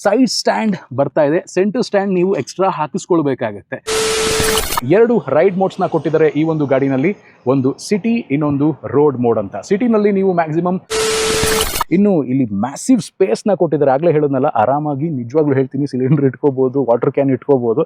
Side stand ಬರ್ತಾ ಇದೆ. Centre stand ನೀವು ಎಕ್ಸ್ಟ್ರಾ ಹಾಕಿಸ್ಕೊಳ್ಬೇಕಾಗತ್ತೆ. ಎರಡು ರೈಡ್ ಮೋಡ್ಸ್ನ ಕೊಟ್ಟಿದ್ದಾರೆ ಈ ಒಂದು ಗಾಡಿನಲ್ಲಿ. ಒಂದು ಸಿಟಿ ಇನ್ನೊಂದು ರೋಡ್ ಮೋಡ್ ಅಂತ. ಸಿಟಿನಲ್ಲಿ ನೀವು ಮ್ಯಾಕ್ಸಿಮಮ್ ಇನ್ನು ಇಲ್ಲಿ ಮ್ಯಾಸಿವ್ ಸ್ಪೇಸ್ನ ಕೊಟ್ಟಿದ್ದಾರೆ. ಆಗಲೇ ಹೇಳೋದ್ನಲ್ಲ, ಆರಾಮಾಗಿ ನಿಜವಾಗ್ಲೂ ಹೇಳ್ತೀನಿ ಸಿಲಿಂಡರ್ ಇಟ್ಕೋಬಹುದು ವಾಟರ್ ಕ್ಯಾನ್ ಇಟ್ಕೋಬಹುದು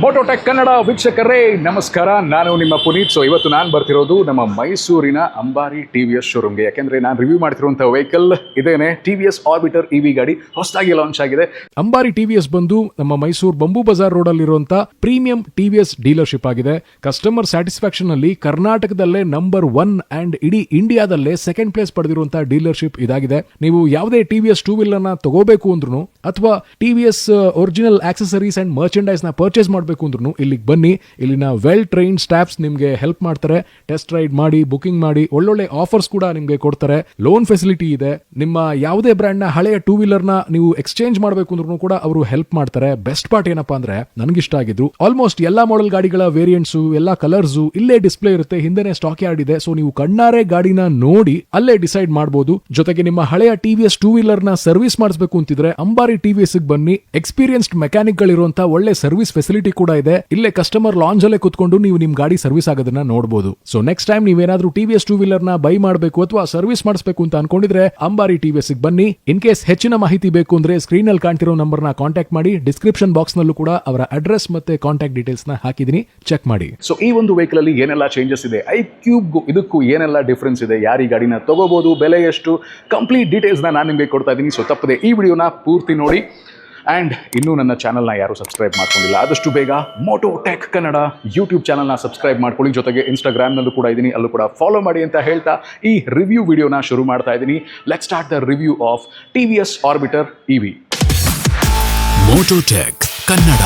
ಮೋಟೋಟೆಕ್ ಕನ್ನಡ ವೀಕ್ಷಕರೇ, ನಮಸ್ಕಾರ. ನಾನು ನಿಮ್ಮ ಪುನೀತ್. ಸೊ ಇವತ್ತು ನಾನು ಬರ್ತಿರೋದು ನಮ್ಮ ಮೈಸೂರಿನ ಅಂಬಾರಿ ಟಿ ವಿ ಎಸ್ ಶೋರೂಮ್ಗೆ ಯಾಕೆಂದ್ರೆ ನಾನು ರಿವ್ಯೂ ಮಾಡ್ತಿರುವಂತಹ ವೆಹಿಕಲ್ ಇದೇನೆ T V S orbiter E V ಗಾಡಿ ಹೊಸದಾಗಿ ಲಾಂಚ್ ಆಗಿದೆ. ಅಂಬಾರಿ ಟಿವಿಎಸ್ ಬಂದು ನಮ್ಮ Mysuru bamboo bazaar road T premium S dealership ಆಗಿದೆ. ಕಸ್ಟಮರ್ ಸ್ಯಾಟಿಸ್ಫ್ಯಾಕ್ಷನ್ ಅಲ್ಲಿ ಕರ್ನಾಟಕದಲ್ಲೇ ನಂಬರ್ ಒನ್ ಅಂಡ್ ಇಡೀ ಇಂಡಿಯಾದಲ್ಲೇ ಸೆಕೆಂಡ್ ಪ್ಲೇಸ್ ಪಡೆದಿರುವಂತಹ ಡೀಲರ್ಶಿಪ್ ಇದಾಗಿದೆ. ನೀವು ಯಾವುದೇ ಟೂ ವೀಲರ್ನ ತಗೋಬೇಕು ಅಂದ್ರೂ ಅಥವಾ ಟಿವಿಎಸ್ ಒರಿಜಿನಲ್ ಆಕ್ಸೆಸರೀಸ್ ಅಂಡ್ ಮರ್ಚೆಂಡೈಸ್ನ ಪರ್ಚೇಸ್ ಮಾಡಬೇಕು ಅಂದ್ರೂ ಇಲ್ಲಿಗೆ ಬನ್ನಿ. ಇಲ್ಲಿನ ವೆಲ್ ಟ್ರೈನ್ ಸ್ಟಾಫ್ಸ್ ನಿಮಗೆ ಹೆಲ್ಪ್ ಮಾಡ್ತಾರೆ. ಟೆಸ್ಟ್ ರೈಡ್ ಮಾಡಿ ಬುಕಿಂಗ್ ಮಾಡಿ, ಒಳ್ಳೊಳ್ಳೆ ಆಫರ್ಸ್ ಕೂಡ ನಿಮಗೆ ಕೊಡ್ತಾರೆ. ಲೋನ್ ಫೆಸಿಲಿಟಿ ಇದೆ. ನಿಮ್ಮ ಯಾವುದೇ ಬ್ರ್ಯಾಂಡ್ನ ಹಳೆಯ ಟೂ ವೀಲರ್ನ ನೀವು ಎಕ್ಸ್ಚೇಂಜ್ ಮಾಡಬೇಕು ಅಂದ್ರೂ ಕೂಡ ಅವರು ಹೆಲ್ಪ್ ಮಾಡ್ತಾರೆ. ಬೆಸ್ಟ್ ಪಾರ್ಟ್ ಏನಪ್ಪಾ ಅಂದ್ರೆ ನನಗಿಷ್ಟ ಆಗಿದ್ರು. ಆಲ್ಮೋಸ್ಟ್ ಎಲ್ಲಾ ಮಾಡೆಲ್ ಗಾಡಿಗಳ ವೇರಿಯಂಟ್ಸು ಎಲ್ಲಾ ಕಲರ್ಸ್ ಇಲ್ಲೇ ಡಿಸ್ಪ್ಲೇ ಇರುತ್ತೆ. ಹಿಂದೆನೆ ಸ್ಟಾಕ್ ಯಾರ್ಡ್ ಇದೆ. ಸೊ ನೀವು ಕಣ್ಣಾರೆ ಗಾಡಿನ ನೋಡಿ ಅಲ್ಲೇ ಡಿಸೈಡ್ ಮಾಡಬಹುದು ಜೊತೆಗೆ ನಿಮ್ಮ ಹಳೆಯ ಟಿವಿಎಸ್ ಟೂ ವೀಲರ್ನ ಸರ್ವಿಸ್ ಮಾಡಿಸಬೇಕು ಅಂತಿದ್ರೆ ಅಂಬಾರಿ ಟಿವಿಎಸ್ ಬನ್ನಿ. ಎಕ್ಸ್ಪೀರಿಯನ್ಸ್ಡ್ ಮೆಕ್ಯಾನಿಕ್ ಗಳಿರುವಂತಹ ಒಳ್ಳೆ ಸರ್ವಿಸ್ ಫೆಸಿಲಿಟಿ ಕೂಡ ಇದೆ. ಇಲ್ಲೇ ಕಸ್ಟಮರ್ ಲಾಂಜ್ ಅಲ್ಲೇ ಕುತ್ಕೊಂಡು ನೀವು ನಿಮ್ ಗಾಡಿ ಸರ್ವಿಸ್ ಆಗೋದನ್ನ ನೋಡಬಹುದು ಸೊ ನೆಕ್ಸ್ಟ್ ಟೈಮ್ ನೀವೇನಾದ್ರೂ ಟಿವಿಎಸ್ ಟೂ ವೀಲರ್ನ ಬೈ ಮಾಡಬೇಕು ಅಥವಾ ಸರ್ವಿಸ್ ಮಾಡಿಸಬೇಕು ಅಂತ ಅನ್ಕೊಂಡಿದ್ರೆ ಅಂಬಾರಿ ಟಿವಿಎಸ್ ಬನ್ನಿ. ಇನ್ ಕೇಸ್ ಹೆಚ್ಚಿನ ಮಾಹಿತಿ ಬೇಕು ಅಂದ್ರೆ ಸ್ಕ್ರೀನ್ ಅಲ್ಲಿ ಕಾಣ್ತಿರೋ ನಂಬರ್ನ ಕಾಂಟ್ಯಾಕ್ಟ್ ಮಾಡಿ. ಡಿಸ್ಕ್ರಿಪ್ಷನ್ ಬಾಕ್ಸ್ ನಲ್ಲೂ ಕೂಡ ಅವರ ಅಡ್ರೆಸ್ ಮತ್ತೆ ಕಾಂಟ್ಯಾಕ್ಟ್ ಡೀಟೇಲ್ಸ್ನ ಹಾಕಿದೀನಿ ಚೆಕ್ ಮಾಡಿ. ಸೊ ಈ ಒಂದು ವೆಹಿಕಲ್ ಅಲ್ಲಿ ಏನೆಲ್ಲ ಚೇಂಜಸ್ ಇದೆ? ಐ ಕ್ಯೂಬ್ ಇದಕ್ಕೂ ಏನೆಲ್ಲ ಡಿಫ್ರೆನ್ಸ್ ಇದೆ? ಯಾರಿ ಗಾಡಿನ ತಗೋಬಹುದು ಬೆಲೆ ಎಷ್ಟು? ಕಂಪ್ಲೀಟ್ ಡೀಟೇಲ್ಸ್ನ ನಾನು ನಿಮಗೆ ಕೊಡ್ತಾ ಇದ್ದೀನಿ. ಸೊ ತಪ್ಪದೆ ಈ ವಿಡಿಯೋನ ಪೂರ್ತಿ ನೋಡಿ. ಆ್ಯಂಡ್ ಇನ್ನೂ ನನ್ನ ಚಾನಲ್ನ ಯಾರು ಸಬ್ಸ್ಕ್ರೈಬ್ ಮಾಡ್ಕೊಂಡಿಲ್ಲ, ಆದಷ್ಟು ಬೇಗ ಮೋಟೋ ಟೆಕ್ ಕನ್ನಡ ಯೂಟ್ಯೂಬ್ ಚಾನಲ್ನ ಸಬ್ಸ್ಕ್ರೈಬ್ ಮಾಡ್ಕೊಳ್ಳಿ. ಜೊತೆಗೆ ಇನ್ಸ್ಟಾಗ್ರಾಮ್ನಲ್ಲೂ ಕೂಡ ಇದ್ದೀನಿ ಅಲ್ಲೂ ಕೂಡ ಫಾಲೋ ಮಾಡಿ ಅಂತ ಹೇಳ್ತಾ ಈ ರಿವ್ಯೂ ವಿಡಿಯೋನ ಶುರು ಮಾಡ್ತಾ ಇದ್ದೀನಿ let start the review of T V S orbiter E V MotoTech Kannada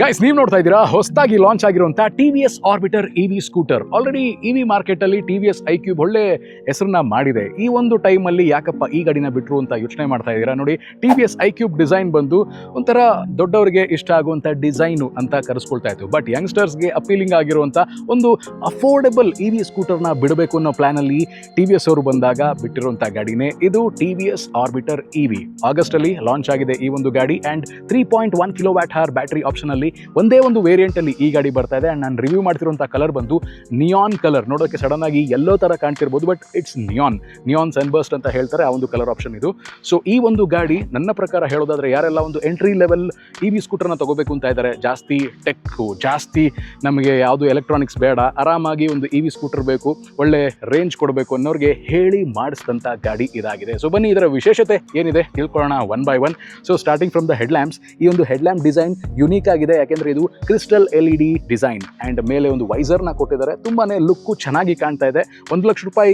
guys ನೀವು ನೋಡ್ತಾ ಇದ್ದೀರಾ? ಹೊಸದಾಗಿ ಲಾಂಚ್ ಆಗಿರುವಂತಹ T V S orbiter E V scooter already E V market ಅಲ್ಲಿ T V S I cube ಒಳ್ಳೆ ಹೆಸರನ್ನ ಮಾಡಿದೆ. ಈ ಒಂದು ಟೈಮ್ ಅಲ್ಲಿ ಯಾಕಪ್ಪ ಈ ಗಾಡಿನ ಬಿಟ್ರು ಅಂತ ಯೋಚನೆ ಮಾಡ್ತಾ ಇದ್ದೀರಾ? ನೋಡಿ T V S I cube design ಬಂದು ಒಂಥರ ದೊಡ್ಡವರಿಗೆ ಇಷ್ಟ ಆಗುವಂಥ ಡಿಸೈನು ಅಂತ ಕರೆಸ್ಕೊಳ್ತಾ ಇತ್ತು. ಬಟ್ ಯಂಗ್ಸ್ಟರ್ಸ್ಗೆ ಅಪೀಲಿಂಗ್ ಆಗಿರುವಂಥ ಒಂದು ಅಫೋರ್ಡೆಬಲ್ ಇ ವಿ ಸ್ಕೂಟರ್ನ ಬಿಡಬೇಕು ಅನ್ನೋ ಪ್ಲಾನ್ ಅಲ್ಲಿ ಟಿ ವಿ ಎಸ್ ಅವರು ಬಂದಾಗ ಬಿಟ್ಟಿರುವಂಥ ಗಾಡಿನೇ ಇದು T V S orbiter E V August ಅಲ್ಲಿ ಲಾಂಚ್ ಆಗಿದೆ ಈ ಒಂದು ಗಾಡಿ and three point one kilowatt hour battery option ಅಲ್ಲಿ ಒಂದೇ ಒಂದು ವೇರಿಯಂಟ್ ಅಲ್ಲಿ ಈ ಗಾಡಿ ಬರ್ತಾ ಇದೆ. ಅಂಡ್ ನಾನು ರಿವ್ಯೂ ಮಾಡ್ತಿರುವಂತಹ ಕಲರ್ ಬಂದು ನಿಯಾನ್ ಕಲರ್ ನೋಡೋಕೆ ಸಡನ್ ಆಗಿ ಎಲ್ಲೋ ತರ ಕಾಣ್ತಿರ್ಬೋದು but it's neon neon sunburst ಅಂತ ಹೇಳ್ತಾರೆ, ಆ ಒಂದು ಕಲರ್ ಆಪ್ಷನ್ ಇದು. ಸೊ ಈ ಒಂದು ಗಾಡಿ ನನ್ನ ಪ್ರಕಾರ ಹೇಳೋದಾದ್ರೆ ಯಾರೆಲ್ಲ ಒಂದು ಎಂಟ್ರಿ ಲೆವೆಲ್ ಇ ವಿ ಸ್ಕೂಟರ್ನ ತಗೋಬೇಕು ಅಂತ ಇದ್ದಾರೆ, ಜಾಸ್ತಿ ಟೆಕ್ಕು ಜಾಸ್ತಿ ನಮಗೆ ಯಾವುದು ಎಲೆಕ್ಟ್ರಾನಿಕ್ಸ್ ಬೇಡ, ಆರಾಮಾಗಿ ಒಂದು ಇ ವಿ ಸ್ಕೂಟರ್ ಬೇಕು, ಒಳ್ಳೆ ರೇಂಜ್ ಕೊಡಬೇಕು ಅನ್ನೋರಿಗೆ ಹೇಳಿ ಮಾಡಿಸಿದಂಥ ಗಾಡಿ ಇದಾಗಿದೆ. ಸೊ ಬನ್ನಿ ಇದರ ವಿಶೇಷತೆ ಏನಿದೆ, ತಿಳ್ಕೊಳ್ಳೋಣ one by one so starting from the head lamps ಈ ಒಂದು ಹೆಡ್ ಲ್ಯಾಂಪ್ ಡಿಸೈನ್ ಯುನೀಕ್ ಆಗಿದೆ. ಯಾಕೆಂದ್ರೆ ಇದು crystal L E D design and ಮೇಲೆ ಒಂದು ವೈಸರ್ನ ಕೊಟ್ಟಿದ್ದಾರೆ. ತುಂಬಾನೇ ಲುಕ್ ಚೆನ್ನಾಗಿ ಕಾಣ್ತಾ ಇದೆ. ಒಂದು ಲಕ್ಷ ರೂಪಾಯಿ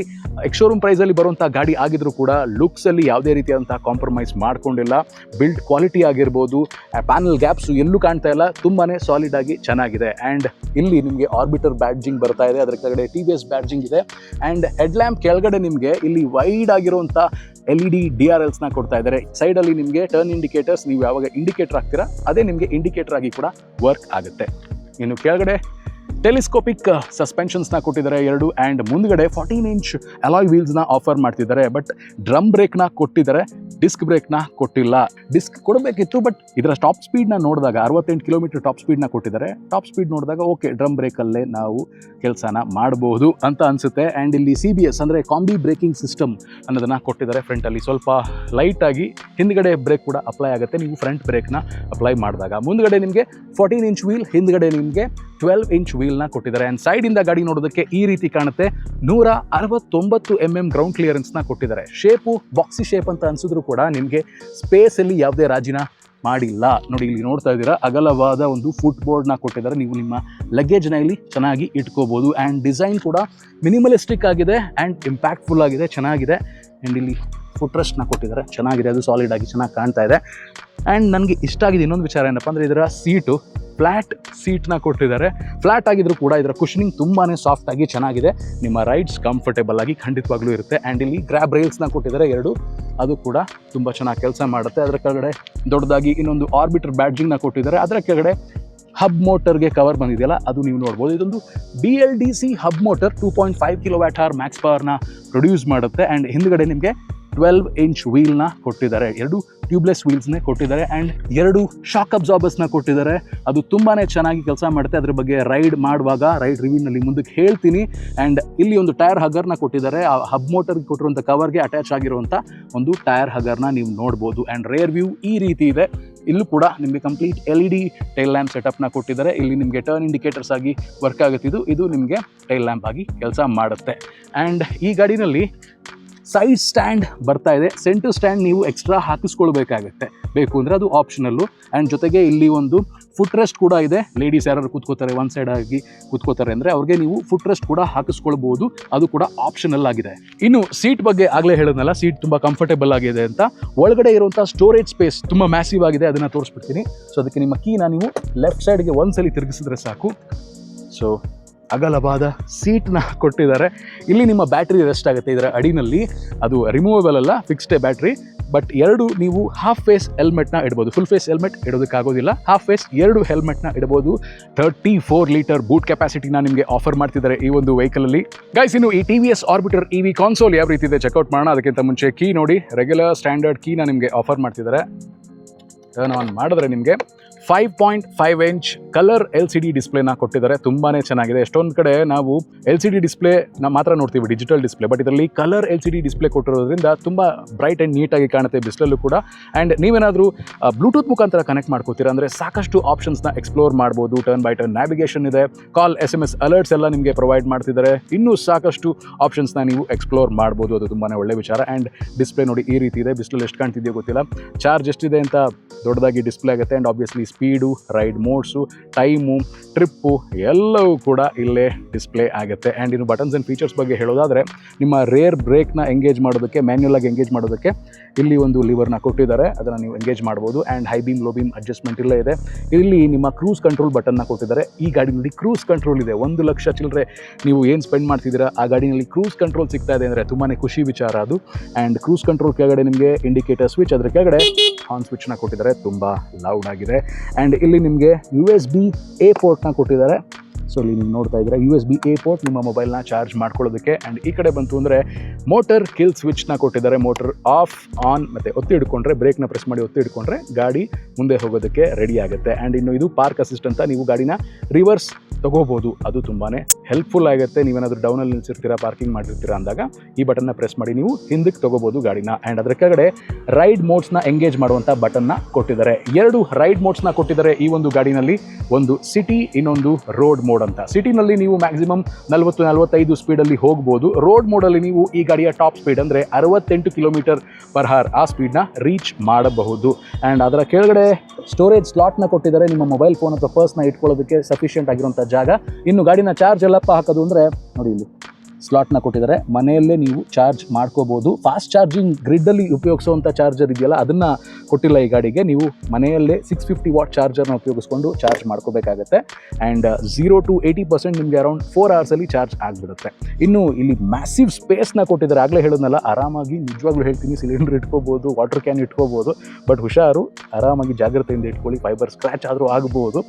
ಎಕ್ಶೋರೂಮ್ ಪ್ರೈಸಲ್ಲಿ ಬರುವಂಥ ಗಾಡಿ ಆಗಿದ್ರು ಕೂಡ ಲುಕ್ಸಲ್ಲಿ ಯಾವುದೇ ರೀತಿಯಾದಂಥ ಕಾಂಪ್ರಮೈಸ್ ಮಾಡ್ಕೊಂಡಿಲ್ಲ. ಬಿಲ್ಡ್ ಕ್ವಾಲಿಟಿ ಆಗಿರ್ಬೋದು ಪ್ಯಾನಲ್ ಗ್ಯಾಪ್ಸು ಎಲ್ಲೂ ಕಾಣ್ತಾ ಇಲ್ಲ. ತುಂಬಾನೇ ಸಾಲಿಡ್ ಆಗಿ ಚೆನ್ನಾಗಿದೆ. ಅಂಡ್ ಇಲ್ಲಿ ನಿಮಗೆ ಆರ್ಬಿಟರ್ ಬ್ಯಾಡ್ಜಿಂಗ್ ಬರ್ತಾ ಇದೆ. ಅದರ ಕೆಳಗಡೆ ಟಿ ವಿ ಎಸ್ ಬ್ಯಾಡ್ಜಿಂಗ್ ಇದೆ. ಅಂಡ್ ಹೆಡ್ ಲ್ಯಾಂಪ್ ಕೆಳಗಡೆ ನಿಮಗೆ ಇಲ್ಲಿ ವೈಡ್ ಆಗಿರುವಂಥ ಎಲ್ ಇ ಡಿ ಡಿ ಆರ್ನ ಕೊಡ್ತಾ ಇದ್ದಾರೆ. ಸೈಡ್ ಅಲ್ಲಿ ನಿಮಗೆ ಟರ್ನ್ ಇಂಡಿಕೇಟರ್ಸ್ ನೀವು ಯಾವಾಗ ಇಂಡಿಕೇಟರ್ ಹಾಕ್ತೀರಾ, ಅದೇ ನಿಮಗೆ ಇಂಡಿಕೇಟರ್ ಆಗಿ ಕೂಡ ವರ್ಕ್ ಆಗುತ್ತೆ. ಇನ್ನು ಕೆಳಗಡೆ ಟೆಲಿಸ್ಕೋಪಿಕ್ ಸಸ್ಪೆನ್ಷನ್ಸ್ನ ಕೊಟ್ಟಿದ್ದಾರೆ. ಎರಡು ಆ್ಯಂಡ್ ಮುಂದ್ಗಡೆ ಫಾರ್ಟೀನ್ ಇಂಚ್ ಅಲಾಯ್ ವೀಲ್ಸ್ನ ಆಫರ್ ಮಾಡ್ತಿದ್ದಾರೆ. ಬಟ್ ಡ್ರಮ್ ಬ್ರೇಕ್ನ ಕೊಟ್ಟಿದ್ದಾರೆ. ಡಿಸ್ಕ್ ಬ್ರೇಕ್ನ ಕೊಟ್ಟಿಲ್ಲ. ಡಿಸ್ಕ್ ಕೊಡಬೇಕಿತ್ತು ಬಟ್ ಇದರ ಟಾಪ್ ಸ್ಪೀಡ್ನ ನೋಡಿದಾಗ, ಅರವತ್ತೆಂಟು ಕಿಲೋಮೀಟರ್ ಟಾಪ್ ಸ್ಪೀಡ್ನ ಕೊಟ್ಟಿದ್ದಾರೆ. ಟಾಪ್ ಸ್ಪೀಡ್ ನೋಡಿದಾಗ ಓಕೆ ಡ್ರಮ್ ಬ್ರೇಕಲ್ಲೇ ನಾವು ಕೆಲಸನ ಮಾಡಬಹುದು ಅಂತ ಅನಿಸುತ್ತೆ. ಆ್ಯಂಡ್ ಇಲ್ಲಿ ಸಿ ಬಿ ಎಸ್ ಅಂದರೆ ಕಾಂಬಿ ಬ್ರೇಕಿಂಗ್ ಸಿಸ್ಟಮ್ ಅನ್ನೋದನ್ನು ಕೊಟ್ಟಿದ್ದಾರೆ ಫ್ರಂಟಲ್ಲಿ ಸ್ವಲ್ಪ ಲೈಟಾಗಿ ಹಿಂದ್ಗಡೆ ಬ್ರೇಕ್ ಕೂಡ ಅಪ್ಲೈ ಆಗುತ್ತೆ. ನೀವು ಫ್ರಂಟ್ ಬ್ರೇಕ್ನ ಅಪ್ಲೈ ಮಾಡಿದಾಗ. ಮುಂದ್ಗಡೆ ನಿಮಗೆ ಫೋರ್ಟೀನ್ ಇಂಚ್ ವೀಲ್ ಹಿಂದ್ಗಡೆ ನಿಮಗೆ ಟ್ವೆಲ್ವ್ ಇಂಚ್ ವೀಲ್ನ ಕೊಟ್ಟಿದ್ದಾರೆ. ಆ್ಯಂಡ್ ಸೈಡಿಂದ ಗಾಡಿ ನೋಡೋದಕ್ಕೆ ಈ ರೀತಿ ಕಾಣುತ್ತೆ. ನೂರ ಅರವತ್ತೊಂಬತ್ತು ಎಂ ಎಂ ಗ್ರೌಂಡ್ ಕ್ಲಿಯರೆನ್ಸ್ನ ಕೊಟ್ಟಿದ್ದಾರೆ. ಶೇಪು ಬಾಕ್ಸಿ ಶೇಪ್ ಅಂತ ಅನ್ಸಿದ್ರು ಕೂಡ ನಿಮಗೆ ಸ್ಪೇಸಲ್ಲಿ ಯಾವುದೇ ರಾಜಿನ ಮಾಡಿಲ್ಲ. ನೋಡಿ, ಇಲ್ಲಿ ನೋಡ್ತಾ ಇದ್ದೀರಾ, ಅಗಲವಾದ ಒಂದು ಫುಟ್ ಬೋರ್ಡ್ನ ಕೊಟ್ಟಿದ್ದಾರೆ. ನೀವು ನಿಮ್ಮ ಲಗೇಜ್ನ ಇಲ್ಲಿ ಚೆನ್ನಾಗಿ ಇಟ್ಕೋಬೋದು. ಆ್ಯಂಡ್ ಡಿಸೈನ್ ಕೂಡ ಮಿನಿಮಲಿಸ್ಟಿಕ್ ಆಗಿದೆ. ಆ್ಯಂಡ್ ಇಂಪ್ಯಾಕ್ಟ್ಫುಲ್ ಆಗಿದೆ. ಚೆನ್ನಾಗಿದೆ. ಆ್ಯಂಡ್ ಇಲ್ಲಿ ಫುಟ್ ರೆಸ್ಟ್ನ ಕೊಟ್ಟಿದ್ದಾರೆ. ಚೆನ್ನಾಗಿದೆ, ಅದು ಸಾಲಿಡ್ ಆಗಿ ಚೆನ್ನಾಗಿ ಕಾಣ್ತಾ ಇದೆ. ಆ್ಯಂಡ್ ನನಗೆ ಇಷ್ಟ ಆಗಿದೆ ಇನ್ನೊಂದು ವಿಚಾರ ಏನಪ್ಪ ಅಂದರೆ ಇದರ ಸೀಟು ಫ್ಲ್ಯಾಟ್ ಸೀಟ್ನ ಕೊಟ್ಟಿದ್ದಾರೆ. ಫ್ಲ್ಯಾಟ್ ಆಗಿದ್ರು ಕೂಡ ಇದರ ಕುಷನಿಂಗ್ ತುಂಬಾ ಸಾಫ್ಟ್ ಆಗಿ ಚೆನ್ನಾಗಿದೆ. ನಿಮ್ಮ ರೈಡ್ಸ್ ಕಂಫರ್ಟೇಬಲ್ ಆಗಿ ಖಂಡಿತವಾಗ್ಲೂ ಇರುತ್ತೆ. ಆ್ಯಂಡ್ ಇಲ್ಲಿ ಗ್ರ್ಯಾಬ್ ರೈಲ್ಸ್ನ ಕೊಟ್ಟಿದ್ದಾರೆ ಎರಡು. ಅದು ಕೂಡ ತುಂಬ ಚೆನ್ನಾಗಿ ಕೆಲಸ ಮಾಡುತ್ತೆ. ಅದರ ಕೆಳಗಡೆ ದೊಡ್ಡದಾಗಿ ಇನ್ನೊಂದು ಆರ್ಬಿಟರ್ ಬ್ಯಾಡ್ಜಿಂಗ್ನ ಕೊಟ್ಟಿದ್ದಾರೆ. ಅದರ ಕೆಳಗಡೆ ಹಬ್ ಮೋಟರ್ಗೆ ಕವರ್ ಬಂದಿದೆಯಲ್ಲ, ಅದು ನೀವು ನೋಡ್ಬೋದು. ಇದೊಂದು B L D C hub motor two point five kilowatt R max ಪವರ್ನ produce ಮಾಡುತ್ತೆ. ಆ್ಯಂಡ್ ಹಿಂದ್ಗಡೆ ನಿಮಗೆ ಟ್ವೆಲ್ವ್ ಇಂಚ್ ವೀಲ್ನ ಕೊಟ್ಟಿದ್ದಾರೆ. ಎರಡು ಟ್ಯೂಬ್ಲೆಸ್ ವೀಲ್ಸ್ನೇ ಕೊಟ್ಟಿದ್ದಾರೆ ಆ್ಯಂಡ್ ಎರಡು ಶಾಕ್ ಅಬ್ಸಾರ್ಬರ್ಸ್ನ ಕೊಟ್ಟಿದ್ದಾರೆ. ಅದು ತುಂಬಾ ಚೆನ್ನಾಗಿ ಕೆಲಸ ಮಾಡುತ್ತೆ. ಅದ್ರ ಬಗ್ಗೆ ರೈಡ್ ಮಾಡುವಾಗ ರೈಡ್ ರಿವ್ಯೂನಲ್ಲಿ ಮುಂದಕ್ಕೆ ಹೇಳ್ತೀನಿ. ಆ್ಯಂಡ್ ಇಲ್ಲಿ ಒಂದು ಟೈರ್ ಹಗರ್ನ ಕೊಟ್ಟಿದ್ದಾರೆ. ಆ ಹಬ್ ಮೋಟರ್ಗೆ ಕೊಟ್ಟಿರುವಂಥ ಕವರ್ಗೆ ಅಟ್ಯಾಚ್ ಆಗಿರುವಂಥ ಒಂದು ಟೈರ್ ಹಗರ್ನ ನೀವು ನೋಡ್ಬೋದು. ಆ್ಯಂಡ್ ರೇರ್ ವ್ಯೂ ಈ ರೀತಿ ಇದೆ. ಇಲ್ಲೂ ಕೂಡ ನಿಮಗೆ complete L E D tail lamp ಸೆಟಪ್ನ ಕೊಟ್ಟಿದ್ದಾರೆ. ಇಲ್ಲಿ ನಿಮಗೆ ಟರ್ನ್ ಇಂಡಿಕೇಟರ್ಸ್ ಆಗಿ ವರ್ಕ್ ಆಗುತ್ತಿದ್ದು. ಇದು ನಿಮಗೆ ಟೈಲ್ ಲ್ಯಾಂಪ್ ಆಗಿ ಕೆಲಸ ಮಾಡುತ್ತೆ. ಆ್ಯಂಡ್ ಈ ಗಾಡಿನಲ್ಲಿ ಸೈಡ್ ಸ್ಟ್ಯಾಂಡ್ ಬರ್ತಾ ಇದೆ. ಸೆಂಟರ್ ಸ್ಟ್ಯಾಂಡ್ ನೀವು ಎಕ್ಸ್ಟ್ರಾ ಹಾಕಿಸ್ಕೊಳ್ಬೇಕಾಗತ್ತೆ. ಬೇಕು ಅಂದರೆ ಅದು ಆಪ್ಷನಲ್ಲು. ಆ್ಯಂಡ್ ಜೊತೆಗೆ ಇಲ್ಲಿ ಒಂದು ಫುಟ್ ರೆಸ್ಟ್ ಕೂಡ ಇದೆ. ಲೇಡೀಸ್ ಯಾರು ಕೂತ್ಕೋತಾರೆ ಒನ್ ಸೈಡ್ ಆಗಿ ಕೂತ್ಕೋತಾರೆ ಅಂದರೆ ಅವ್ರಿಗೆ ನೀವು ಫುಟ್ ರೆಸ್ಟ್ ಕೂಡ ಹಾಕಿಸ್ಕೊಳ್ಬೋದು. ಅದು ಕೂಡ ಆಪ್ಷನಲ್ ಆಗಿದೆ. ಇನ್ನು ಸೀಟ್ ಬಗ್ಗೆ ಆಗಲೇ ಹೇಳಿದ್ನಲ್ಲ, ಸೀಟ್ ತುಂಬ ಕಂಫರ್ಟೇಬಲ್ ಆಗಿದೆ ಅಂತ. ಒಳಗಡೆ ಇರುವಂಥ ಸ್ಟೋರೇಜ್ ಸ್ಪೇಸ್ ತುಂಬ ಮ್ಯಾಸಿವ್ ಆಗಿದೆ, ಅದನ್ನು ತೋರಿಸ್ಬಿಡ್ತೀನಿ. ಸೊ ಅದಕ್ಕೆ ನಿಮ್ಮ ಕೀನ ನೀವು ಲೆಫ್ಟ್ ಸೈಡ್ಗೆ ಒಂದ್ಸಲಿ ತಿರುಗಿಸಿದ್ರೆ ಸಾಕು. ಸೊ ಅಗಲವಾದ ಸೀಟ್ನ ಕೊಟ್ಟಿದ್ದಾರೆ. ಇಲ್ಲಿ ನಿಮ್ಮ ಬ್ಯಾಟ್ರಿ ರೆಸ್ಟ್ ಆಗುತ್ತೆ. ಇದರ ಅಡಿನಲ್ಲಿ ಅದು ರಿಮೂವಬಲ್ ಅಲ್ಲ ಫಿಕ್ಸ್ಡೇ ಬ್ಯಾಟ್ರಿ ಬಟ್ ಎರಡು ನೀವು ಹಾಫ್ ಫೇಸ್ ಹೆಲ್ಮೆಟ್ನ ಇಡ್ಬೋದು. ಫುಲ್ ಫೇಸ್ ಹೆಲ್ಮೆಟ್ ಇಡೋದಕ್ಕಾಗೋದಿಲ್ಲ. ಹಾಫ್ ಫೇಸ್ ಎರಡು ಹೆಲ್ಮೆಟ್ನ ಇಡ್ಬೋದು. ತರ್ಟಿ ಫೋರ್ ಲೀಟರ್ ಬೂಟ್ ಕೆಪಾಸಿಟಿನ ನಿಮಗೆ ಆಫರ್ ಮಾಡ್ತಿದ್ದಾರೆ ಈ ಒಂದು ವೆಹಿಕಲಲ್ಲಿ ಗೈಸ್ ಇನ್ನು ಈ T V S orbiter E V console ಯಾವ ರೀತಿ ಇದೆ ಚೆಕ್ಔಟ್ ಮಾಡೋಣ. ಅದಕ್ಕಿಂತ ಮುಂಚೆ ಕೀ ನೋಡಿ. ರೆಗ್ಯುಲರ್ ಸ್ಟ್ಯಾಂಡರ್ಡ್ ಕೀನ ನಿಮಗೆ ಆಫರ್ ಮಾಡ್ತಿದ್ದಾರೆ. ಟರ್ನ್ ಆನ್ ಮಾಡಿದ್ರೆ ನಿಮಗೆ five point five inch colour L C D ಡಿಸ್ಪ್ಲೇನ ಕೊಟ್ಟಿದ್ದಾರೆ. ತುಂಬಾ ಚೆನ್ನಾಗಿದೆ. ಎಷ್ಟೊಂದು ಕಡೆ ನಾವು ಎಲ್ ಸಿ ಡಿ ಡಿಸ್ಪ್ಲೇ ನಾವು ಮಾತ್ರ ನೋಡ್ತೀವಿ ಡಿಜಿಟಲ್ ಡಿಸ್ಪ್ಲೇ ಬಟ್ ಇದರಲ್ಲಿ colour L C D display ಕೊಟ್ಟಿರೋದ್ರಿಂದ ತುಂಬ ಬ್ರೈಟ್ ಆ್ಯಂಡ್ ನೀಟಾಗಿ ಕಾಣುತ್ತೆ ಬಿಸಿಲಲ್ಲೂ ಕೂಡ. ಆ್ಯಂಡ್ ನೀವೇನಾದರೂ ಬ್ಲೂಟೂತ್ ಮುಖಾಂತರ ಕನೆಕ್ಟ್ ಮಾಡ್ಕೋತೀರಾ ಅಂದರೆ ಸಾಕಷ್ಟು ಆಪ್ಷನ್ಸ್ನ ಎಕ್ಸ್ಪ್ಲೋರ್ ಮಾಡ್ಬೋದು. ಟರ್ನ್ ಬೈ ಟರ್ನ್ ನ್ಯಾವಿಗೇಷನ್ ಇದೆ. Call S M S alerts ಎಲ್ಲ ನಿಮಗೆ ಪ್ರೊವೈಡ್ ಮಾಡ್ತಿದ್ದಾರೆ. ಇನ್ನೂ ಸಾಕಷ್ಟು ಆಪ್ಷನ್ಸ್ನ ನೀವು ಎಕ್ಸ್ಪ್ಲೋರ್ ಮಾಡ್ಬೋದು. ಅದು ತುಂಬಾ ಒಳ್ಳೆ ವಿಚಾರ. ಆ್ಯಂಡ್ ಡಿಸ್ಪ್ಲೇ ನೋಡಿ ಈ ರೀತಿ ಇದೆ. ಬಿಸಿಲಲ್ಲಿ ಎಷ್ಟು ಕಾಣ್ತಿದೆಯೋ ಗೊತ್ತಿಲ್ಲ. ಚಾರ್ಜ್ ಎಷ್ಟಿದೆ ಅಂತ ದೊಡ್ಡದಾಗಿ ಡಿಸ್ಪ್ಲೇ ಆಗುತ್ತೆ. And obviously speed, ride modes, time, trip ಎಲ್ಲವೂ ಕೂಡ ಇಲ್ಲೇ ಡಿಸ್ಪ್ಲೇ ಆಗುತ್ತೆ. ಆ್ಯಂಡ್ ಇನ್ನು ಬಟನ್ಸ್ ಆ್ಯಂಡ್ ಫೀಚರ್ಸ್ ಬಗ್ಗೆ ಹೇಳೋದಾದರೆ, ನಿಮ್ಮ ರೇರ್ ಬ್ರೇಕ್ನ ಎಂಗೇಜ್ ಮಾಡೋದಕ್ಕೆ ಮ್ಯಾನ್ಯಲ್ ಆಗಿ ಎಂಗೇಜ್ ಮಾಡೋದಕ್ಕೆ ಇಲ್ಲಿ ಒಂದು ಲಿವರ್ನ ಕೊಟ್ಟಿದ್ದಾರೆ. ಅದನ್ನು ನೀವು ಎಂಗೇಜ್ ಮಾಡ್ಬೋದು. And high beam low beam adjustment ಇಲ್ಲೇ ಇದೆ. ಇಲ್ಲಿ ನಿಮ್ಮ ಕ್ರೂಸ್ ಕಂಟ್ರೋಲ್ ಬಟನ್ನ ಕೊಟ್ಟಿದ್ದಾರೆ. ಈ ಗಾಡಿನಲ್ಲಿ ಕ್ರೂಸ್ ಕಂಟ್ರೋಲ್ ಇದೆ. ಒಂದು ಲಕ್ಷ ಚಿಲ್ಲರೆ ನೀವು ಏನು ಸ್ಪೆಂಡ್ ಮಾಡ್ತಿದ್ದೀರಾ? ಆ ಗಾಡಿನಲ್ಲಿ ಕ್ರೂಸ್ ಕಂಟ್ರೋಲ್ ಸಿಗ್ತಾ ಇದೆ ಅಂದರೆ ತುಂಬಾ ಖುಷಿ ವಿಚಾರ ಅದು. ಆ್ಯಂಡ್ ಕ್ರೂಸ್ ಕಂಟ್ರೋಲ್ ಕೆಳಗಡೆ ನಿಮಗೆ ಇಂಡಿಕೇಟರ್ ಸ್ವಿಚ್ ಅದರ ಕೆಳಗಡೆ ಆನ್ ಸ್ವಿಚ್ನ ಕೊಟ್ಟಿದ್ದಾರೆ. ತುಂಬ ಲೌಡ್ ಆಗಿದೆ. ಆ್ಯಂಡ್ ಇಲ್ಲಿ ನಿಮಗೆ ಯು ಎಸ್ ಬಿ ಎ ಪೋರ್ಟ್ನ ಕೊಟ್ಟಿದ್ದಾರೆ. ಸೊ ಇಲ್ಲಿ ನೀವು ನೋಡ್ತಾ ಇದ್ದೀರಾ U S B a port ನಿಮ್ಮ ಮೊಬೈಲ್ನ ಚಾರ್ಜ್ ಮಾಡ್ಕೊಳ್ಳೋದಕ್ಕೆ. ಆ್ಯಂಡ್ ಈ ಕಡೆ ಬಂತು ಅಂದರೆ ಮೋಟರ್ ಕಿಲ್ ಸ್ವಿಚ್ನ ಕೊಟ್ಟಿದ್ದಾರೆ. ಮೋಟರ್ ಆಫ್ ಆನ್ ಮತ್ತು ಒತ್ತಿ ಹಿಡ್ಕೊಂಡ್ರೆ ಬ್ರೇಕ್ನ ಪ್ರೆಸ್ ಮಾಡಿ ಒತ್ತಿ ಹಿಡ್ಕೊಂಡ್ರೆ ಗಾಡಿ ಮುಂದೆ ಹೋಗೋದಕ್ಕೆ ರೆಡಿ ಆಗುತ್ತೆ. ಆ್ಯಂಡ್ ಇನ್ನು ಇದು ಪಾರ್ಕ್ ಅಸಿಸ್ಟ್ ಅಂತ ನೀವು ಗಾಡಿನ ರಿವರ್ಸ್ ತಗೋಬೋದು. ಅದು ತುಂಬಾ ಹೆಲ್ಪ್ಫುಲ್ ಆಗುತ್ತೆ. ನೀವೇನಾದರೂ ಡೌನಲ್ಲಿ ನಿಲ್ಲಿಸಿರ್ತೀರಾ ಪಾರ್ಕಿಂಗ್ ಮಾಡಿರ್ತೀರಾ ಅಂದಾಗ ಈ ಬಟನ್ನ ಪ್ರೆಸ್ ಮಾಡಿ. ನೀವು ಹಿಂದಕ್ಕೆ ತೊಗೋಬೋದು ಗಾಡಿನ. ಆ್ಯಂಡ್ ಅದರ ಕೆಳಗಡೆ ರೈಡ್ ಮೋಡ್ಸ್ನ ಎಂಗೇಜ್ ಮಾಡುವಂಥ ಬಟನ್ನ ಕೊಟ್ಟಿದ್ದಾರೆ. ಎರಡು ರೈಡ್ ಮೋಡ್ಸ್ನ ಕೊಟ್ಟಿದ್ದಾರೆ ಈ ಒಂದು ಗಾಡಿನಲ್ಲಿ. ಒಂದು ಸಿಟಿ ಇನ್ನೊಂದು ರೋಡ್ ಮೋಡ್ ಅಂತ. ಸಿಟಿನಲ್ಲಿ ನೀವು ಮ್ಯಾಕ್ಸಿಮಮ್ ನಲವತ್ತು, ನಲವತ್ತೈದು ಸ್ಪೀಡಲ್ಲಿ ಹೋಗ್ಬೋದು. ರೋಡ್ ಮೋಡಲ್ಲಿ ನೀವು ಈ ಗಾಡಿಯ ಟಾಪ್ ಸ್ಪೀಡ್ ಅಂದರೆ ಅರವತ್ತೆಂಟು ಕಿಲೋಮೀಟರ್ ಪರ್ ಹಾರ್ ಆ ಸ್ಪೀಡ್ನ ರೀಚ್ ಮಾಡಬಹುದು. ಆ್ಯಂಡ್ ಅದರ ಕೆಳಗಡೆ ಸ್ಟೋರೇಜ್ ಸ್ಲಾಟ್ನ ಕೊಟ್ಟಿದ್ದಾರೆ. ನಿಮ್ಮ ಮೊಬೈಲ್ ಫೋನ್ ಅಥವಾ ಪರ್ಸ್ನ ಇಟ್ಕೊಳ್ಳೋದಕ್ಕೆ ಸಫಿಷಿಯೆಂಟ್ ಆಗಿರುವಂಥ ಜಾಗ. ಇನ್ನು ಗಾಡಿನ ಚಾರ್ಜ್ ಎಲ್ಲಪ್ಪ ಹಾಕೋದು ಅಂದ್ರೆ ನೋಡಿ ಇಲ್ಲಿ. ಸ್ಲಾಟ್ನ ಕೊಟ್ಟಿದ್ದಾರೆ. ಮನೆಯಲ್ಲೇ ನೀವು ಚಾರ್ಜ್ ಮಾಡ್ಕೋಬೋದು. ಫಾಸ್ಟ್ ಚಾರ್ಜಿಂಗ್ ಗ್ರಿಡ್ಡಲ್ಲಿ ಉಪಯೋಗಿಸುವಂಥ ಚಾರ್ಜರ್ ಇದೆಯಲ್ಲ, ಅದನ್ನು ಕೊಟ್ಟಿಲ್ಲ ಈ ಗಾಡಿಗೆ. ನೀವು ಮನೆಯಲ್ಲೇ ಸಿಕ್ಸ್ ಫಿಫ್ಟಿ ವಾಟ್ ಚಾರ್ಜರ್ನ ಉಪಯೋಗಿಸ್ಕೊಂಡು ಚಾರ್ಜ್ ಮಾಡ್ಕೋಬೇಕಾಗತ್ತೆ. And zero to eighty percent ನಿಮಗೆ ಅರೌಂಡ್ ಫೋರ್ ಅವರ್ಸಲ್ಲಿ ಚಾರ್ಜ್ ಆಗಿಬಿಡುತ್ತೆ. ಇನ್ನು ಇಲ್ಲಿ ಮ್ಯಾಸಿವ್ ಸ್ಪೇಸ್ನ ಕೊಟ್ಟಿದ್ದಾರೆ. ಆಗಲೇ ಹೇಳೋದ್ನಲ್ಲ, ಆರಾಮಾಗಿ ನಿಜವಾಗ್ಲೂ ಹೇಳ್ತೀನಿ ಸಿಲಿಂಡರ್ ಇಟ್ಕೋಬೋದು ವಾಟರ್ ಕ್ಯಾನ್ ಇಟ್ಕೋಬೋದು ಬಟ್ ಹುಷಾರು, ಆರಾಮಾಗಿ ಜಾಗ್ರತೆಯಿಂದ ಇಟ್ಕೊಳ್ಳಿ ಫೈಬರ್ ಸ್ಕ್ರ್ಯಾಚ್ ಆದರೂ ಆಗಬಹುದು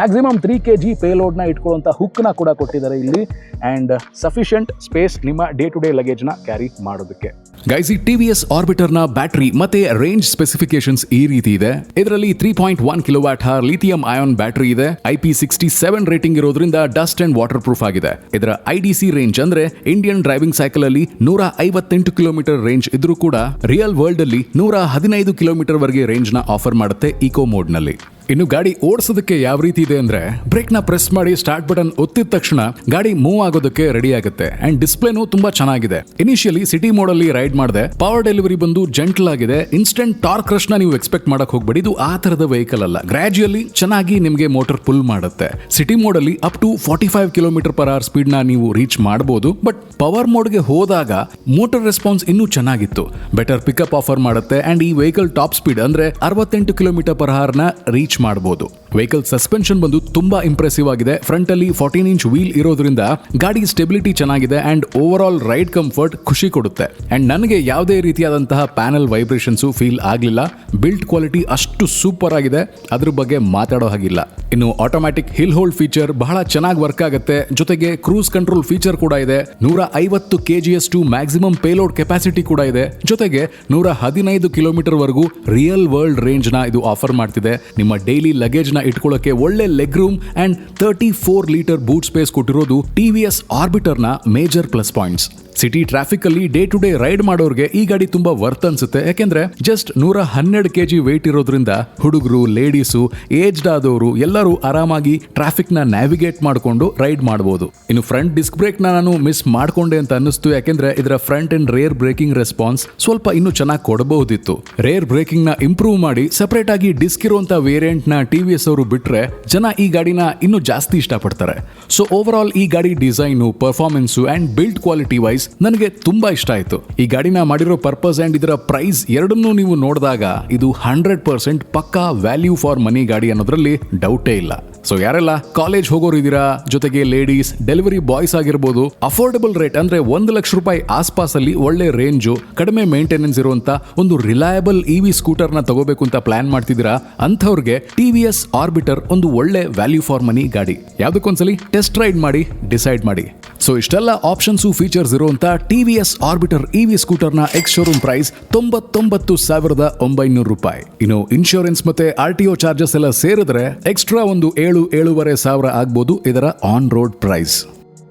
ಮ್ಯಾಕ್ಸಿಮಮ್ ತ್ರೀ ಕೆ ಜಿ ಪೇಲೋಡ್ನ ಇಟ್ಕೊಳ್ಳುವಂಥ ಹುಕ್ನ ಕೂಡ ಕೊಟ್ಟಿದ್ದಾರೆ ಇಲ್ಲಿ. ಆ್ಯಂಡ್ ಸಫಿಷಿಯಂಟ್ ಸ್ಪೇಸ್ ನಿಮ್ಮ ಡೇ ಟು ಡೇ ಲಗೇಜ್ನ ಕ್ಯಾರಿ ಮಾಡೋದಕ್ಕೆ. ಗೈಸ್ ಈ ಟಿ ವಿ ಎಸ್ ಆರ್ಬಿಟರ್ನ ಬ್ಯಾಟರಿ ಮತ್ತೆ ರೇಂಜ್ ಸ್ಪೆಸಿಫಿಕೇಶನ್ಸ್ ಈ ರೀತಿ ಇದೆ. ಇದರಲ್ಲಿ three point one kilowatt hour lithium ion battery ಇದೆ. I P sixty seven rating ಇರೋದ್ರಿಂದ ಡಸ್ಟ್ ಅಂಡ್ ವಾಟರ್ ಪ್ರೂಫ್ ಆಗಿದೆ. ಇದರ ಸಿ ರೇಂಜ್ ಅಂದ್ರೆ ಇಂಡಿಯನ್ ಡ್ರೈವಿಂಗ್ ಸೈಕಲ್ ಅಲ್ಲಿ ನೂರ ಐವತ್ತೆಂಟು ಕಿಲೋಮೀಟರ್ ರೇಂಜ್ ಇದ್ರೂ ಕೂಡ ರಿಯಲ್ ವರ್ಲ್ಡ್ ಅಲ್ಲಿ ನೂರ ಹದಿನೈದು ಕಿಲೋಮೀಟರ್ ವರೆಗೆ ರೇಂಜ್ನ ಆಫರ್ ಮಾಡುತ್ತೆ ಇಕೋ ಮೋಡ್ನಲ್ಲಿ. ಇನ್ನು ಗಾಡಿ ಓಡಿಸೋದಕ್ಕೆ ಯಾವ ರೀತಿ ಇದೆ ಅಂದ್ರೆ ಬ್ರೇಕ್ನ ಪ್ರೆಸ್ ಮಾಡಿ ಸ್ಟಾರ್ಟ್ ಬಟನ್ ಒತ್ತಿದ ತಕ್ಷಣ ಗಾಡಿ ಮೂವ್ ಆಗೋದಕ್ಕೆ ರೆಡಿ ಆಗುತ್ತೆ. ಅಂಡ್ ಡಿಸ್ಪ್ಲೇನು ತುಂಬಾ ಚೆನ್ನಾಗಿದೆ. ಇನಿಷಿಯಲಿ ಸಿಟಿ ಮೋಡ್ ಅಲ್ಲಿ ರೈಡ್ ಮಾಡಿದೆ ಪವರ್ ಡೆಲಿವರಿ ಬಂದು ಜೆಂಟಲ್ ಆಗಿದೆ. ಇನ್ಸ್ಟೆಂಟ್ ಟಾರ್ಕ್ ರಶ್ ನೀವು ಎಕ್ಸ್ಪೆಕ್ಟ್ ಮಾಡಕ್ ಹೋಗ್ಬೇಡಿ. ಇದು ಆ ತರದ ವೆಹಿಕಲ್ ಅಲ್ಲ. ಗ್ರಾಜುಯಲಿ ಚೆನ್ನಾಗಿ ನಿಮಗೆ ಮೋಟರ್ ಪುಲ್ ಮಾಡುತ್ತೆ. ಸಿಟಿ ಮೋಡ್ ಅಲ್ಲಿ up to forty five kilometre per hour ಸ್ಪೀಡ್ನ ನೀವು ರೀಚ್ ಮಾಡಬಹುದು ಬಟ್ ಪವರ್ ಮೋಡ್ಗೆ ಹೋದಾಗ ಮೋಟರ್ ರೆಸ್ಪಾನ್ಸ್ ಇನ್ನೂ ಚೆನ್ನಾಗಿತ್ತು. ಬೆಟರ್ ಪಿಕಪ್ ಆಫರ್ ಮಾಡುತ್ತೆ. ಅಂಡ್ ಈ ವೆಹಿಕಲ್ ಟಾಪ್ ಸ್ಪೀಡ್ ಅಂದ್ರೆ ಅರವತ್ತೆಂಟು ಕಿಲೋಮೀಟರ್ ಪರ್ ಅವರ್ನ ರೀಚ್ ಮಾಡಬಹುದು ವೆಹಿಕಲ್ ಸಸ್ಪೆನ್ಷನ್ ಬಂದು ತುಂಬಾ ಇಂಪ್ರೆಸಿವ್ ಆಗಿದೆ. ಫ್ರಂಟ್ ಅಲ್ಲಿ ಫಾರ್ಟೀನ್ ಇಂಚ್ ವೀಲ್ ಇರೋದ್ರಿಂದ ಗಾಡಿ ಸ್ಟೆಬಿಲಿಟಿ ಚೆನ್ನಾಗಿದೆ and overall ride comfort ಖುಷಿ ಕೊಡುತ್ತೆ. ಅಂಡ್ ನನಗೆ ಯಾವುದೇ ರೀತಿಯಾದಂತಹ ಪ್ಯಾನಲ್ ವೈಬ್ರೇಷನ್ಸು ಫೀಲ್ ಆಗಲಿಲ್ಲ. ಬಿಲ್ಟ್ ಕ್ವಾಲಿಟಿ ಅಷ್ಟು ಸೂಪರ್ ಆಗಿದೆ. ಅದ್ರ ಬಗ್ಗೆ ಮಾತಾಡೋ ಹಾಗಿಲ್ಲ. ಇನ್ನು ಆಟೋಮ್ಯಾಟಿಕ್ ಹಿಲ್ ಹೋಲ್ಡ್ ಫೀಚರ್ ಬಹಳ ಚೆನ್ನಾಗಿ ವರ್ಕ್ ಆಗುತ್ತೆ. ಜೊತೆಗೆ ಕ್ರೂಸ್ ಕಂಟ್ರೋಲ್ ಫೀಚರ್ ಕೂಡ ಇದೆ. ನೂರ ಐವತ್ತು ಕೆ ಜಿ ಅಷ್ಟು ಮ್ಯಾಕ್ಸಿಮಮ್ ಪೇಲೋಡ್ ಕೆಪಾಸಿಟಿ ಕೂಡ ಇದೆ. ಜೊತೆಗೆ ನೂರ ಹದಿನೈದು ಕಿಲೋಮೀಟರ್ ವರೆಗೂ ರಿಯಲ್ ವರ್ಲ್ಡ್ ರೇಂಜ್ನ ಇದು ಆಫರ್ ಮಾಡ್ತಿದೆ. ನಿಮ್ಮ ಡೈಲಿ ಲಗೇಜ್ ಇಟ್ಕೊಳ್ಳೋಕೆ ಒಳ್ಳೆ legroom and thirty four litre boot space ಕೊಟ್ಟಿರೋದು T V S ಆರ್ಬಿಟರ್ನ major plus points city traffic ಅಲ್ಲಿ ಡೇ ಟು ಡೇ ರೈಡ್ ಮಾಡೋರ್ಗೆ ಈ ಗಾಡಿ ತುಂಬಾ ವರ್ತ್ ಅನ್ಸುತ್ತೆ. ಯಾಕೆಂದ್ರೆ ಜಸ್ಟ್ ನೂರ ಹನ್ನೆರಡು ಕೆ ಜಿ ಇರೋದ್ರಿಂದ ಹುಡುಗರು ಲೇಡೀಸು ಏಜ್ಡ್ ಆದವರು ಎಲ್ಲರೂ ಆರಾಮಾಗಿ ಟ್ರಾಫಿಕ್ನ ನ್ಯಾವಿಗೇಟ್ ಮಾಡಿಕೊಂಡು ರೈಡ್ ಮಾಡಬಹುದು ಇನ್ನು ಫ್ರಂಟ್ ಡಿಸ್ಕ್ ಬ್ರೇಕ್ ನಾನು ಮಿಸ್ ಮಾಡ್ಕೊಂಡೆ ಅಂತ ಅನ್ನಿಸ್ತು. ಯಾಕೆಂದ್ರೆ ಇದರ front and rear braking response ಸ್ವಲ್ಪ ಇನ್ನೂ ಚೆನ್ನಾಗಿ ಕೊಡಬಹುದಿತ್ತು ರೇರ್ ಬ್ರೇಕಿಂಗ್ನ ಇಂಪ್ರೂವ್ ಮಾಡಿ ಸಪರೇಟ್ ಆಗಿ ಡಿಸ್ಕ್ ಇರುವಂತ ವೇರಿಯಂಟ್ನ ಟಿ ವಿ ಎಸ್ ಅವರು ಬಿಟ್ರೆ ಜನ ಈ ಗಾಡಿನ ಇನ್ನೂ ಜಾಸ್ತಿ ಇಷ್ಟಪಡ್ತಾರೆ. ಸೊ ಓವರ್ ಆಲ್ ಈ ಗಾಡಿ design performance and build quality wise ನನಗೆ ತುಂಬಾ ಇಷ್ಟ ಆಯ್ತು. ಈ ಗಾಡಿನ ಮಾಡಿರೋ ಪರ್ಪಸ್ ಅಂಡ್ ಇದರ ಪ್ರೈಸ್ ಎರಡನ್ನೂ ನೀವು ನೋಡಿದಾಗ ಇದು ಹಂಡ್ರೆಡ್ ಪರ್ಸೆಂಟ್ ಪಕ್ಕಾ ವ್ಯಾಲ್ಯೂ ಫಾರ್ ಮನಿ ಗಾಡಿ ಅನ್ನೋದ್ರಲ್ಲಿ ಡೌಟೇ ಇಲ್ಲ. ಸೊ ಯಾರೆಲ್ಲ ಕಾಲೇಜ್ ಹೋಗೋರು ಇದೀರಾ, ಜೊತೆಗೆ ಲೇಡೀಸ್ ಡೆಲಿವರಿ ಬಾಯ್ಸ್ ಆಗಿರ್ಬೋದು ಅಫೋರ್ಡಬಲ್ ರೇಟ್ ಅಂದ್ರೆ ಒಂದು ಲಕ್ಷ ರೂಪಾಯಿ ಆಸ್ಪಾಸಲ್ಲಿ ಒಳ್ಳೆ ರೇಂಜು ಕಡಿಮೆ ಮೇಂಟೆನೆನ್ಸ್ ಇರುವಂತ ಒಂದು ರಿಲಯಬಲ್ ಇ ವಿ ಸ್ಕೂಟರ್ನ ತಗೋಬೇಕು ಅಂತ ಪ್ಲಾನ್ ಮಾಡ್ತಿದ್ದೀರಾ, ಅಂಥವ್ರಿಗೆ ಟಿ ವಿ ಎಸ್ ಆರ್ಬಿಟರ್ ಒಂದು ಒಳ್ಳೆ ವ್ಯಾಲ್ಯೂ ಫಾರ್ ಮನಿ ಗಾಡಿ. ಯಾವ್ದಕ್ಕೊಂದ್ಸಲಿ ಟೆಸ್ಟ್ ರೈಡ್ ಮಾಡಿ ಡಿಸೈಡ್ ಮಾಡಿ. ಸೊ ಇಷ್ಟೆಲ್ಲ ಆಪ್ಷನ್ಸು ಫೀಚರ್ಸ್ ಇರುವಂತ T V S Orbiter E V ನ ಎಕ್ಸ್ ಶೋರೂಮ್ ಪ್ರೈಸ್ ತೊಂಬತ್ತೊಂಬತ್ತು ಸಾವಿರದ ಒಂಬೈನೂರು ರೂಪಾಯಿ. ಇನ್ನು ಇನ್ಶೂರೆನ್ಸ್ ಮತ್ತೆ ಆರ್ ಟಿ ಚಾರ್ಜಸ್ ಎಲ್ಲ ಸೇರಿದ್ರೆ ಎಕ್ಸ್ಟ್ರಾ ಒಂದು ಏಳು ಏಳೂವರೆ ಸಾವಿರ ಆಗ್ಬೋದು ಇದರ ಆನ್ ರೋಡ್ ಪ್ರೈಸ್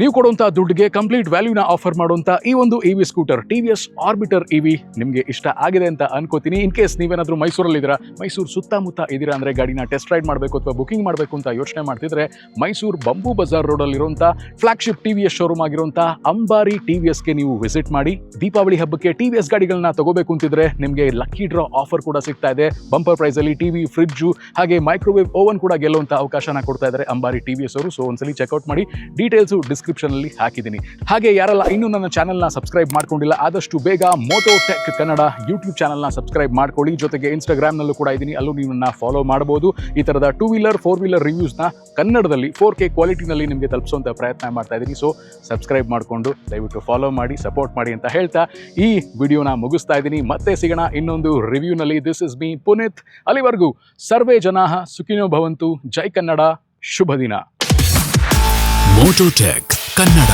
ನೀವು ಕೊಡುವಂತ ದುಡ್ಡಿಗೆ ಕಂಪ್ಲೀಟ್ ವ್ಯಾಲ್ಯೂನ ಆಫರ್ ಮಾಡುವಂತ ಈ ಒಂದು E V scooter T V S Orbiter E V ನಿಮಗೆ ಇಷ್ಟ ಆಗಿದೆ ಅಂತ ಅನ್ಕೋತೀನಿ. ಇನ್ ಕೇಸ್ ನೀವೇನಾದ್ರೂ ಮೈಸೂರಲ್ಲಿ ಇದ್ದೀರಾ ಮೈಸೂರು ಸುತ್ತಮುತ್ತ ಇದ್ದೀರಾ ಅಂದ್ರೆ ಗಾಡಿನ ಟೆಸ್ಟ್ ರೈಡ್ ಮಾಡಬೇಕು ಅಥವಾ ಬುಕಿಂಗ್ ಮಾಡಬೇಕು ಅಂತ ಯೋಚನೆ ಮಾಡ್ತಿದ್ರೆ, ಮೈಸೂರು ಬಂಬು ಬಜಾರ್ ರೋಡಲ್ಲಿ ಇರುವಂತ flagship T V S showroom ಆಗಿರುವಂತ ಅಂಬಾರಿ ಟಿ ವಿ ಎಸ್ಗೆ ನೀವು ವಿಸಿಟ್ ಮಾಡಿ, ದೀಪಾವಳಿ ಹಬ್ಬಕ್ಕೆ ಟಿ ವಿ ಎಸ್ ಗಾಡಿಗಳನ್ನ ತಗೋಬೇಕು ಅಂತಿದ್ರೆ ನಿಮಗೆ ಲಕ್ಕಿ ಡ್ರಾ ಆಫರ್ ಕೂಡ ಸಿಗ್ತಾ ಇದೆ. ಬಂಪರ್ ಪ್ರೈಸ್ ಅಲ್ಲಿ ಟಿವಿ ಫ್ರಿಡ್ಜು ಹಾಗೆ ಮೈಕ್ರೋವೇವ್ ಓವನ್ ಕೂಡ ಗೆಲ್ಲುವಂತ ಅವಕಾಶನ ಕೊಡ್ತಾ ಇದ್ದಾರೆ ಅಂಬಾರಿ ಟಿ ವಿ ಎಸ್ ಅವರು. ಸೊ ಒಂದ್ಸಲಿ ಚೆಕ್ಔಟ್ ಮಾಡಿ ಡೀಟೇಲ್ಸ್ ಡಿಸ್ಕ್ರಿಪ್ಷನ್ ಅಲ್ಲಿ ಹಾಕಿದ್ದೀನಿ. ಹಾಗೆ ಯಾರೆಲ್ಲ ಇನ್ನೂ ನನ್ನ ಚಾನಲ್ನ ಸಬ್ಸ್ಕ್ರೈಬ್ ಮಾಡ್ಕೊಂಡಿಲ್ಲ, ಆದಷ್ಟು ಬೇಗ ಮೋಟೋ ಟೆಕ್ ಕನ್ನಡ ಯೂಟ್ಯೂಬ್ ಚಾನಲ್ನ ಸಬ್ಸ್ಕ್ರೈಬ್ ಮಾಡ್ಕೊಳ್ಳಿ. ಜೊತೆಗೆ ಇನ್ಸ್ಟಾಗ್ರಾಮ್ನಲ್ಲೂ ಕೂಡ ಇದ್ದೀನಿ, ಅಲ್ಲೂ ನೀವು ಫಾಲೋ ಮಾಡಬಹುದು ಈ ಥರದ ಟೂ ವೀಲರ್ ಫೋರ್ ವೀಲರ್ ರಿವ್ಯೂಸ್ನ ಕನ್ನಡದಲ್ಲಿ ಫೋರ್ ಕೆ ಕ್ವಾಲಿಟಿನಲ್ಲಿ ನಿಮಗೆ ತಲುಪಿಸುವಂಥ ಪ್ರಯತ್ನ ಮಾಡ್ತಾ ಇದ್ದೀನಿ. ಸೊ ಸಬ್ಸ್ಕ್ರೈಬ್ ಮಾಡಿಕೊಂಡು, ದಯವಿಟ್ಟು ಫಾಲೋ ಮಾಡಿ ಸಪೋರ್ಟ್ ಮಾಡಿ ಅಂತ ಹೇಳ್ತಾ ಈ ವಿಡಿಯೋನ ಮುಗಿಸ್ತಾ ಇದ್ದೀನಿ. ಮತ್ತೆ ಸಿಗೋಣ ಇನ್ನೊಂದು ರಿವ್ಯೂನಲ್ಲಿ ದಿಸ್ ಇಸ್ ಮೀ ಪುನೀತ್ ಅಲ್ಲಿವರೆಗೂ ಸರ್ವೇ ಜನಾ ಸುಖಿನೋ ಭವಂತು. ಜೈ ಕನ್ನಡ, ಶುಭ ದಿನ. ಮೋಟೋಟೆಕ್ ಕನ್ನಡ